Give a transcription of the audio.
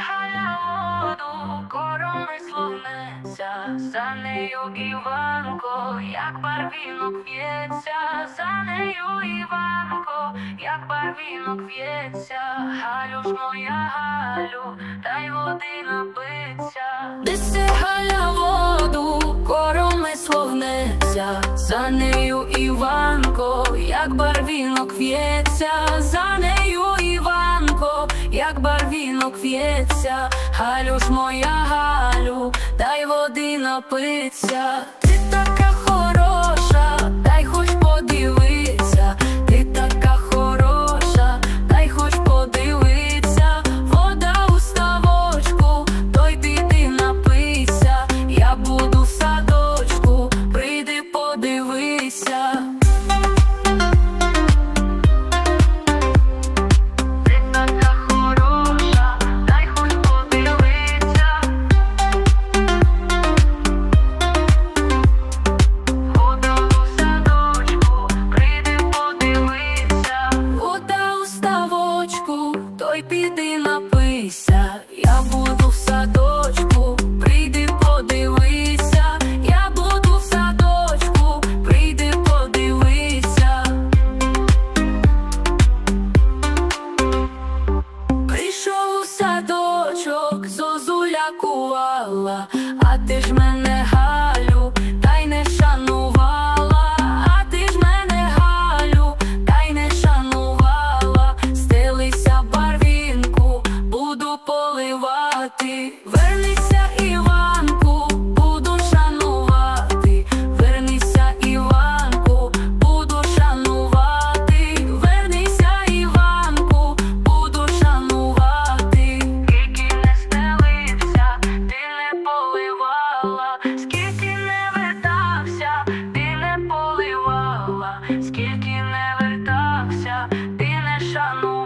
Загальне воду, коромисло неться, за нею Іванко, як барвінок в'ється, за нею Іванко, як барвінок в'ється, Галю ж моя Галю, та й води напиться, Деси галя воду, коромисло внеться, за нею Іванко, як барвінок в'ється, за нею барвінок в'ється, Галю ж моя Галю, дай води напиться. Ти така хороша, дай хоч подивитися, ти така хороша, дай хоч подивитися, вода у ставочку, той піди напийся, я буду в садочку, прийди подивися. Той піди напийся. Я буду в садочку, прийди подивися. Я буду в садочку, прийди подивися. Прийшов у садочок, зозуля кувала, а ти ж мене shot in